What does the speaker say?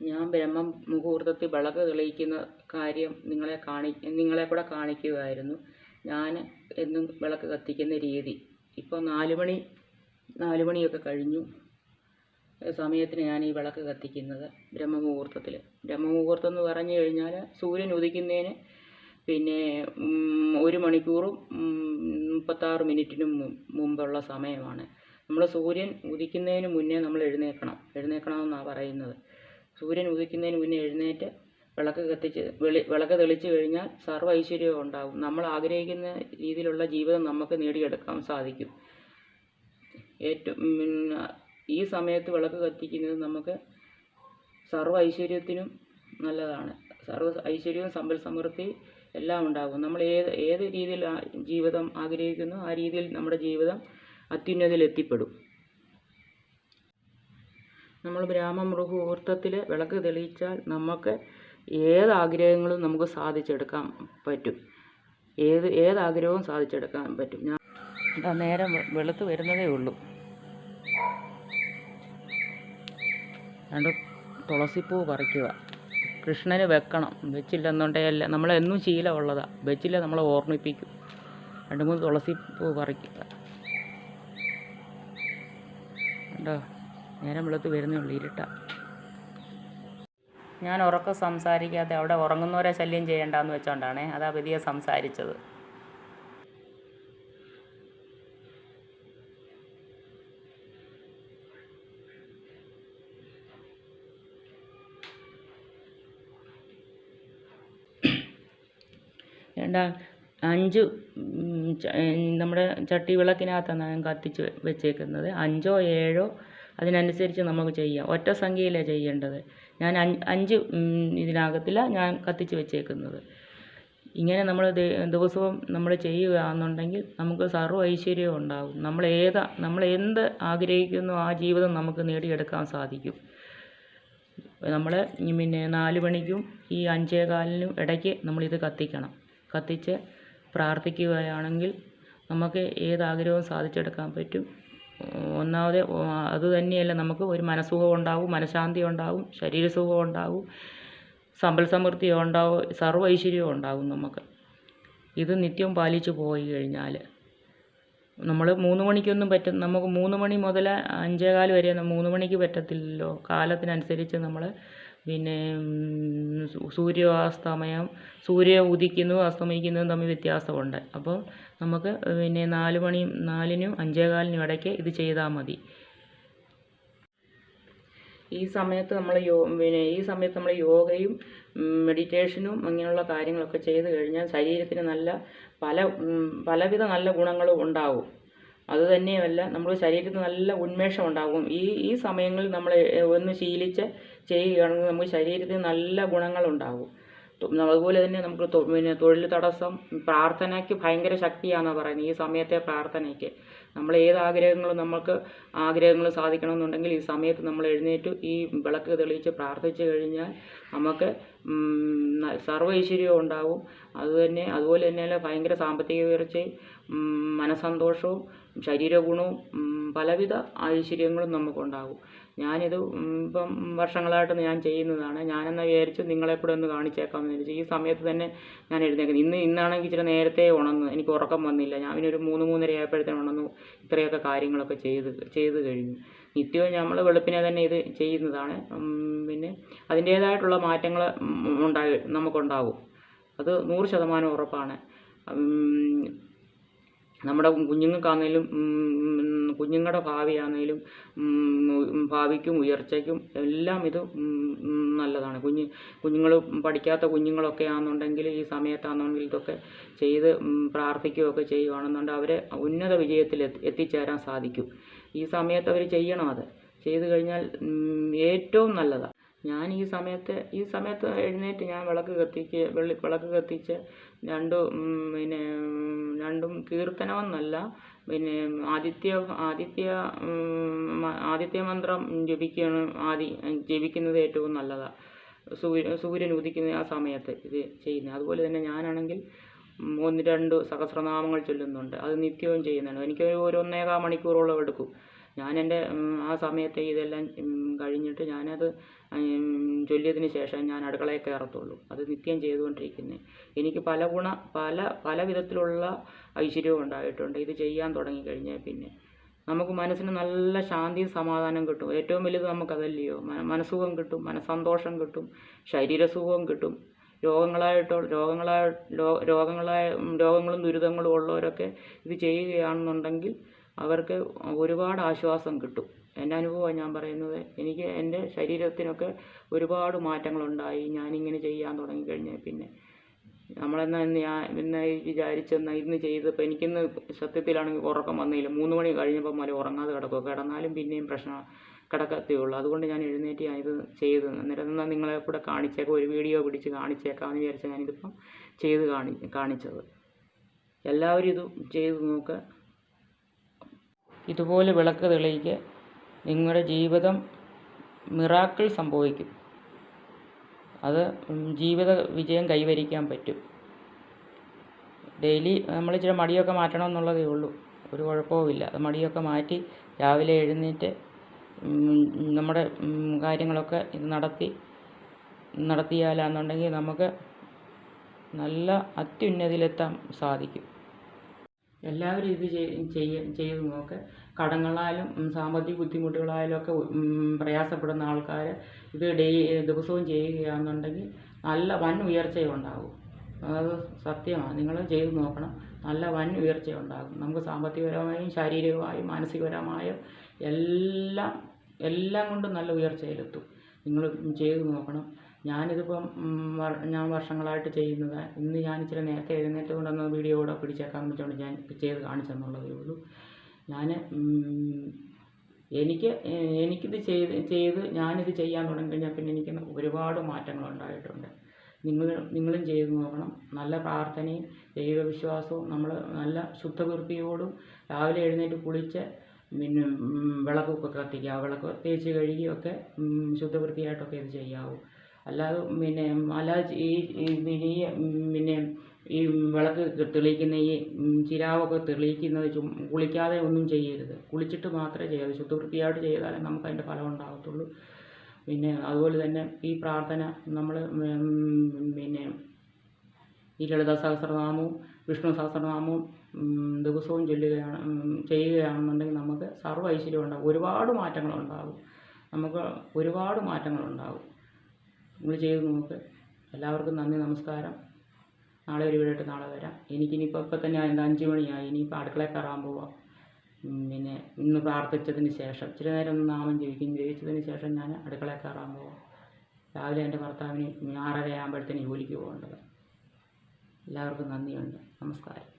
ഞാൻ ബ്രഹ്മ മുഹൂർത്തത്തിൽ വിളക്ക് തെളിയിക്കുന്ന കാര്യം നിങ്ങളെ കാണി നിങ്ങളെ കൂടെ കാണിക്കുകയായിരുന്നു ഞാൻ എന്നും വിളക്ക് കത്തിക്കുന്ന രീതി. ഇപ്പോൾ നാല് മണി മണിയൊക്കെ കഴിഞ്ഞു. സമയത്തിന് ഞാൻ ഈ വിളക്ക് കത്തിക്കുന്നത് ബ്രഹ്മമുഹൂർത്തത്തിൽ ബ്രഹ്മമുഹൂർത്തം എന്ന് പറഞ്ഞു കഴിഞ്ഞാൽ സൂര്യൻ ഉദിക്കുന്നതിന് പിന്നെ ഒരു മണിക്കൂറും മുപ്പത്താറ് മിനിറ്റിനും മുമ്പുള്ള സമയമാണ്. നമ്മൾ സൂര്യൻ ഉദിക്കുന്നതിന് മുന്നേ നമ്മൾ എഴുന്നേൽക്കണം എഴുന്നേൽക്കണമെന്നാണ് പറയുന്നത്. സൂര്യൻ ഉദിക്കുന്നതിന് മുന്നേ എഴുന്നേറ്റ് വിളക്ക് കത്തിച്ച് വെളി വിളക്ക് തെളിച്ച് കഴിഞ്ഞാൽ സർവ ഐശ്വര്യവും ഉണ്ടാകും നമ്മൾ ആഗ്രഹിക്കുന്ന രീതിയിലുള്ള ജീവിതം നമുക്ക് നേടിയെടുക്കാൻ സാധിക്കും. ഏറ്റവും ഈ സമയത്ത് വിളക്ക് കത്തിക്കുന്നത് നമുക്ക് സർവ ഐശ്വര്യത്തിനും നല്ലതാണ്. സർവ ഐശ്വര്യവും സമ്പൽ സമൃദ്ധി എല്ലാം ഉണ്ടാകും. നമ്മൾ ഏത് ഏത് രീതിയിൽ ജീവിതം ആഗ്രഹിക്കുന്നു ആ രീതിയിൽ നമ്മുടെ ജീവിതം അത്യുന്നതിയിൽ എത്തിപ്പെടും നമ്മൾ ബ്രാഹ്മമുഹൂർത്തത്തിൽ വിളക്ക് തെളിയിച്ചാൽ നമുക്ക് ഏത് ആഗ്രഹങ്ങളും നമുക്ക് സാധിച്ചെടുക്കാൻ പറ്റും. ഏത് ഏത് ആഗ്രഹവും സാധിച്ചെടുക്കാൻ പറ്റും. ഞാൻ എന്താ നേരം വെളുത്ത് വരുന്നതേ ഉള്ളൂ. രണ്ട് തുളസിപ്പൂ പറിക്കുക. കൃഷ്ണന് വെക്കണം. വെച്ചില്ലെന്നുണ്ടെങ്കിൽ നമ്മളെന്നും ശീലമുള്ളതാണ് വെച്ചില്ല നമ്മളെ ഓർമ്മിപ്പിക്കും. രണ്ട് മൂന്ന് തുളസിപ്പൂ പറിക്കുക. കണ്ടോ? നേരം വെളുത്ത് വരുന്നേ ഉള്ളു ഇരുട്ട. ഞാൻ ഉറക്കം സംസാരിക്കാതെ അവിടെ ഉറങ്ങുന്നവരെ ശല്യം ചെയ്യണ്ടെന്ന് വെച്ചോണ്ടാണേ അതാ പുതിയ സംസാരിച്ചത്. വേണ്ട അഞ്ച് നമ്മുടെ ചട്ടി വിളക്കിനകത്താണ് ഞാൻ കത്തിച്ച് വെച്ചേക്കുന്നത്. അഞ്ചോ ഏഴോ അതിനനുസരിച്ച് നമുക്ക് ചെയ്യാം. ഒറ്റ സംഖ്യയിലാണ് ചെയ്യേണ്ടത്. ഞാൻ അഞ്ച് അഞ്ച് ഇതിനകത്തില ഞാൻ കത്തിച്ച് വെച്ചേക്കുന്നത്. ഇങ്ങനെ നമ്മൾ ദിവസവും നമ്മൾ ചെയ്യുകയാണെന്നുണ്ടെങ്കിൽ നമുക്ക് സർവ ഐശ്വര്യവും ഉണ്ടാകും. നമ്മൾ ഏതാ നമ്മൾ എന്ത് ആഗ്രഹിക്കുന്നു ആ ജീവിതം നമുക്ക് നേടിയെടുക്കാൻ സാധിക്കും. നമ്മൾ പിന്നെ നാല് മണിക്കും ഈ അഞ്ചേ കാലിനും ഇടയ്ക്ക് നമ്മളിത് കത്തിക്കണം. കത്തിച്ച് പ്രാർത്ഥിക്കുകയാണെങ്കിൽ നമുക്ക് ഏത് ആഗ്രഹവും സാധിച്ചെടുക്കാൻ പറ്റും. ഒന്നാമത് അത് തന്നെയല്ല നമുക്ക് ഒരു മനസ്സുഖം ഉണ്ടാവും മനഃശാന്തി ഉണ്ടാവും ശരീരസുഖം ഉണ്ടാവും സമ്പൽ സമൃദ്ധി ഉണ്ടാവും സർവ ഐശ്വര്യവും ഉണ്ടാവും നമുക്ക്. ഇത് നിത്യം പാലിച്ചു പോയി കഴിഞ്ഞാൽ നമ്മൾ മൂന്ന് മണിക്കൊന്നും പറ്റും നമുക്ക് മൂന്ന് മണി മുതൽ അഞ്ചേകാൽ വരെ മൂന്ന് മണിക്ക് പറ്റത്തില്ലല്ലോ. കാലത്തിനനുസരിച്ച് നമ്മൾ പിന്നെ സൂര്യാസ്തമയം സൂര്യൻ ഉദിക്കുന്നതും അസ്തമിക്കുന്നതും തമ്മിൽ വ്യത്യാസമുണ്ട്. അപ്പോൾ നമുക്ക് പിന്നെ നാല് മണി നാലിനും അഞ്ചേകാലിനും ഇടയ്ക്ക് ഇത് ചെയ്താൽ മതി. ഈ സമയത്ത് നമ്മൾ യോ പിന്നെ ഈ സമയത്ത് നമ്മൾ യോഗയും മെഡിറ്റേഷനും അങ്ങനെയുള്ള കാര്യങ്ങളൊക്കെ ചെയ്ത് കഴിഞ്ഞാൽ ശരീരത്തിന് നല്ല പല പലവിധ നല്ല ഗുണങ്ങളും ഉണ്ടാവും. അതുതന്നെയല്ല നമ്മുടെ ശരീരത്തിന് നല്ല ഉന്മേഷം ഉണ്ടാകും. ഈ ഈ സമയങ്ങളിൽ നമ്മൾ ഒന്ന് ശീലിച്ച് ചെയ്യുകയാണെങ്കിൽ നമുക്ക് ശരീരത്തിന് നല്ല ഗുണങ്ങളുണ്ടാകും. അതുപോലെ തന്നെ നമുക്ക് പിന്നെ തൊഴിൽ തടസ്സം പ്രാർത്ഥനയ്ക്ക് ഭയങ്കര ശക്തിയാണെന്ന് പറയുന്നത്. ഈ സമയത്തെ പ്രാർത്ഥനയ്ക്ക്. നമ്മൾ ഏത് ആഗ്രഹങ്ങളും നമുക്ക് ആഗ്രഹങ്ങൾ സാധിക്കണമെന്നുണ്ടെങ്കിൽ ഈ സമയത്ത് നമ്മൾ എഴുന്നേറ്റ് ഈ വിളക്ക് തെളിയിച്ച് പ്രാർത്ഥിച്ചു കഴിഞ്ഞാൽ നമുക്ക് ഉണ്ടാകും സർവ ഐശ്വര്യവും ഉണ്ടാവും. അതുതന്നെ അതുപോലെ തന്നെയല്ല ഭയങ്കര സാമ്പത്തിക ഉയർച്ചയും മനസ്സന്തോഷവും ശരീരഗുണവും പലവിധ ഐശ്വര്യങ്ങളും നമുക്കുണ്ടാകും. ഞാനിത് ഇപ്പം വർഷങ്ങളായിട്ട് ഞാൻ ചെയ്യുന്നതാണ്. ഞാനെന്നാ വിചാരിച്ചു നിങ്ങളെ കൂടെ ഒന്ന് കാണിച്ചേക്കാമെന്ന് വിചാരിച്ചു ഈ സമയത്ത് തന്നെ ഞാൻ എഴുന്നേക്കുന്നത്. ഇന്ന് ഇന്നാണെങ്കിൽ ഇച്ചിരി നേരത്തെ ഉണർന്നു എനിക്ക് ഉറക്കം വന്നില്ല. ഞാൻ പിന്നെ ഒരു മൂന്ന് മൂന്നര ആയപ്പോഴത്തേനും ഉണർന്നു ഇത്രയൊക്കെ കാര്യങ്ങളൊക്കെ ചെയ്ത് ചെയ്ത് കഴിഞ്ഞു. നിത്യവും നമ്മൾ വെളുപ്പിനെ തന്നെ ഇത് ചെയ്യുന്നതാണ്. പിന്നെ അതിന്റേതായിട്ടുള്ള മാറ്റങ്ങൾ ഉണ്ടായി നമുക്കുണ്ടാകും അത് നൂറ് ശതമാനം ഉറപ്പാണ്. നമ്മുടെ കുഞ്ഞുങ്ങൾക്കാണെങ്കിലും കുഞ്ഞുങ്ങളുടെ ഭാവിയാണെങ്കിലും ഭാവിക്കും ഉയർച്ചയ്ക്കും എല്ലാം ഇത് നല്ലതാണ്. കുഞ്ഞ് കുഞ്ഞുങ്ങൾ പഠിക്കാത്ത കുഞ്ഞുങ്ങളൊക്കെ ആണെന്നുണ്ടെങ്കിൽ ഈ സമയത്താണെന്നുണ്ടെങ്കിൽ ഇതൊക്കെ ചെയ്ത് പ്രാർത്ഥിക്കുകയൊക്കെ ചെയ്യുകയാണെന്നുണ്ടെങ്കിൽ അവരെ ഉന്നത വിജയത്തിൽ എത്തി എത്തിച്ചേരാൻ സാധിക്കും. ഈ സമയത്ത് അവർ ചെയ്യണം അത്. ചെയ്തു കഴിഞ്ഞാൽ ഏറ്റവും നല്ലതാണ് ഞാൻ ഈ സമയത്ത് ഈ സമയത്ത് എഴുന്നേറ്റ് ഞാൻ വിളക്ക് കത്തിക്ക് വെള്ളി വിളക്ക് കത്തിച്ച് രണ്ട് പിന്നെ രണ്ടും കീർത്തനമെന്നല്ല പിന്നെ ആദിത്യ ആദിത്യ ആദിത്യ മന്ത്രം ജപിക്കണം ആദി ജപിക്കുന്നത് ഏറ്റവും നല്ലതാണ് സൂര്യ സൂര്യൻ ഉദിക്കുന്ന ആ സമയത്ത് ഇത് ചെയ്യുന്നത്. അതുപോലെ തന്നെ ഞാനാണെങ്കിൽ ഒന്ന് രണ്ട് സഹസ്രനാമങ്ങൾ ചൊല്ലുന്നുണ്ട്. അത് നിത്യവും ചെയ്യുന്നതാണ് എനിക്ക് ഒരു ഒന്നേകാൽ മണിക്കൂറോളം എടുക്കും. ഞാൻ എന്റെ ആ സമയത്ത് ഇതെല്ലാം കഴിഞ്ഞിട്ട് ഞാനത് ചൊല്ലിയതിന് ശേഷം ഞാൻ അടുക്കളയിൽ കയറത്തുള്ളൂ. അത് നിത്യം ചെയ്തുകൊണ്ടിരിക്കുന്നത് എനിക്ക് പല ഗുണ പല പല വിധത്തിലുള്ള ഐശ്വര്യവും ഉണ്ടായിട്ടുണ്ട്. ഇത് ചെയ്യാൻ തുടങ്ങിക്കഴിഞ്ഞാൽ പിന്നെ നമുക്ക് മനസ്സിന് നല്ല ശാന്തിയും സമാധാനം കിട്ടും. ഏറ്റവും വലുത് നമുക്കതല്ലയോ? മനസ്സുഖം കിട്ടും മനസ്സന്തോഷം കിട്ടും ശരീരസുഖവും കിട്ടും. രോഗങ്ങളായിട്ടോ രോഗങ്ങളായ രോഗങ്ങളായ രോഗങ്ങളും ദുരിതങ്ങളും ഉള്ളവരൊക്കെ ഇത് ചെയ്യുകയാണെന്നുണ്ടെങ്കിൽ അവർക്ക് ഒരുപാട് ആശ്വാസം കിട്ടും. എന്റെ അനുഭവമാണ് ഞാൻ പറയുന്നത്. എനിക്ക് എന്റെ ശരീരത്തിനൊക്കെ ഒരുപാട് മാറ്റങ്ങളുണ്ടായി. ഞാനിങ്ങനെ ചെയ്യാൻ തുടങ്ങിക്കഴിഞ്ഞാൽ പിന്നെ നമ്മളെന്നാ ഇന്ന് ഞാൻ ഇന്ന് വിചാരിച്ചെന്നാൽ ഇന്ന് ചെയ്തപ്പോൾ എനിക്കിന്ന് സത്യത്തിലാണെങ്കിൽ ഉറക്കം വന്നില്ല. മൂന്ന് മണി കഴിഞ്ഞപ്പോൾ മുതൽ ഉറങ്ങാതെ കിടക്കുക കിടന്നാലും പിന്നെയും പ്രശ്നം കിടക്കത്തേ ഉള്ളൂ. അതുകൊണ്ട് ഞാൻ എഴുന്നേറ്റ് ഞാനിത് ചെയ്ത് അന്നേരം എന്നാൽ നിങ്ങളെ കൂടെ കാണിച്ചേക്കാം. ഒരു വീഡിയോ പിടിച്ച് കാണിച്ചേക്കാമെന്ന് വിചാരിച്ചാൽ ഞാനിതിപ്പം ചെയ്ത് കാണി കാണിച്ചത്. എല്ലാവരും ഇത് ചെയ്ത് നോക്കുക ഇതുപോലെ വിളക്ക് തെളിയിക്കുക. നിങ്ങളുടെ ജീവിതം മിറാക്കിൾ സംഭവിക്കും. അത് ജീവിത വിജയം കൈവരിക്കാൻ പറ്റും. ഡെയിലി നമ്മൾ ഇച്ചിരി മടിയൊക്കെ മാറ്റണം എന്നുള്ളതേ ഉള്ളൂ. ഒരു കുഴപ്പവുമില്ല. അത് മടിയൊക്കെ മാറ്റി രാവിലെ എഴുന്നേറ്റ് നമ്മുടെ കാര്യങ്ങളൊക്കെ ഇത് നടത്തി നടത്തിയാലാന്നുണ്ടെങ്കിൽ നമുക്ക് നല്ല അത്യുന്നതിയിലെത്താൻ സാധിക്കും. എല്ലാവരും ഇത് ചെയ്ത് നോക്ക്. കടങ്ങളാലും ഉം, സാമ്പത്തിക ബുദ്ധിമുട്ടുകളായാലും ഒക്കെ പ്രയാസപ്പെടുന്ന ആൾക്കാർ ഇത് ഡെയ് ദിവസവും ചെയ്യുകയാണെന്നുണ്ടെങ്കിൽ നല്ല വൻ ഉയർച്ചയുണ്ടാകും. അത് സത്യമാണ്. നിങ്ങൾ ചെയ്ത് നോക്കണം. നല്ല വൻ ഉയർച്ചയുണ്ടാകും. നമുക്ക് സാമ്പത്തികപരമായും ശാരീരികമായും മാനസികപരമായും എല്ലാം എല്ലാം കൊണ്ടും നല്ല ഉയർച്ചയിലെത്തും. നിങ്ങൾ ചെയ്ത് നോക്കണം. ഞാനിതിപ്പം ഞാൻ വർഷങ്ങളായിട്ട് ചെയ്യുന്നത്. ഇന്ന് ഞാൻ ഇച്ചിരി നേരത്തെ എഴുന്നേറ്റ് കൊണ്ടുവന്ന വീഡിയോ കൂടെ പിടിച്ചേക്കാൻ വെച്ചുകൊണ്ട് ഞാൻ ചെയ്ത് കാണിച്ചെന്നുള്ളതേ ഉള്ളൂ. ഞാൻ എനിക്ക് എനിക്കിത് ചെയ്ത് ചെയ്ത് ഞാനിത് ചെയ്യാൻ തുടങ്ങിക്കഴിഞ്ഞാൽ പിന്നെ എനിക്ക് ഒരുപാട് മാറ്റങ്ങൾ ഉണ്ടായിട്ടുണ്ട്. നിങ്ങൾ നിങ്ങളും ചെയ്ത് നോക്കണം. നല്ല പ്രാർത്ഥനയും ദൈവവിശ്വാസവും നമ്മൾ നല്ല ശുദ്ധവൃത്തിയോടും രാവിലെ എഴുന്നേറ്റ് കുളിച്ച് പിന്നെ വിളക്കൊക്കെ കത്തിക്കുക. വിളക്ക് തേച്ച് കഴുകിയൊക്കെ ശുദ്ധവൃത്തിയായിട്ടൊക്കെ ഇത് ചെയ്യാവൂ. അല്ലാതെ പിന്നെ അല്ലാതെ ഈ പിന്നെ ഈ പിന്നെ ഈ വിളക്ക് തെളിയിക്കുന്ന ഈ ചിരാവൊക്കെ തെളിയിക്കുന്നത് കുളിക്കാതെ ഒന്നും ചെയ്യരുത്. കുളിച്ചിട്ട് മാത്രമേ ചെയ്യാവൂ. ശുദ്ധവൃത്തിയായിട്ട് ചെയ്താലേ നമുക്ക് അതിന്റെ ഫലം ഉണ്ടാകത്തുള്ളൂ. പിന്നെ അതുപോലെ തന്നെ ഈ പ്രാർത്ഥന നമ്മൾ പിന്നെ ഈ ലളിത സഹസ്രനാമവും വിഷ്ണു സഹസ്രനാമവും ദിവസവും ചൊല്ലുകയാണ് ചെയ്യുകയാണെന്നുണ്ടെങ്കിൽ നമുക്ക് സർവ ഐശ്വര്യം ഉണ്ടാകും. ഒരുപാട് മാറ്റങ്ങളുണ്ടാകും. നമുക്ക് ഒരുപാട് മാറ്റങ്ങളുണ്ടാകും. നിങ്ങൾ ചെയ്ത് നോക്ക്. എല്ലാവർക്കും നന്ദി നമസ്കാരം. നാളെ ഒരു വീടായിട്ട് നാളെ വരാം. എനിക്കിനിപ്പോൾ ഇപ്പം തന്നെ അതിന്റെ അഞ്ച് മണിയായി. ഇനിയിപ്പോൾ അടുക്കളയിൽ കയറാൻ പോവാം. പിന്നെ ഇന്ന് പ്രാർത്ഥിച്ചതിന് ശേഷം ഇച്ചിരി നേരം ഒന്ന് നാമം ജപിക്കും. ജപിച്ചതിന് ശേഷം ഞാൻ അടുക്കളയിൽ കയറാൻ പോവാം. രാവിലെ എന്റെ ഭർത്താവിന് ആറര ആകുമ്പോഴത്തേന് ജോലിക്ക് പോകേണ്ടത്. എല്ലാവർക്കും നന്ദിയുണ്ട്. നമസ്കാരം.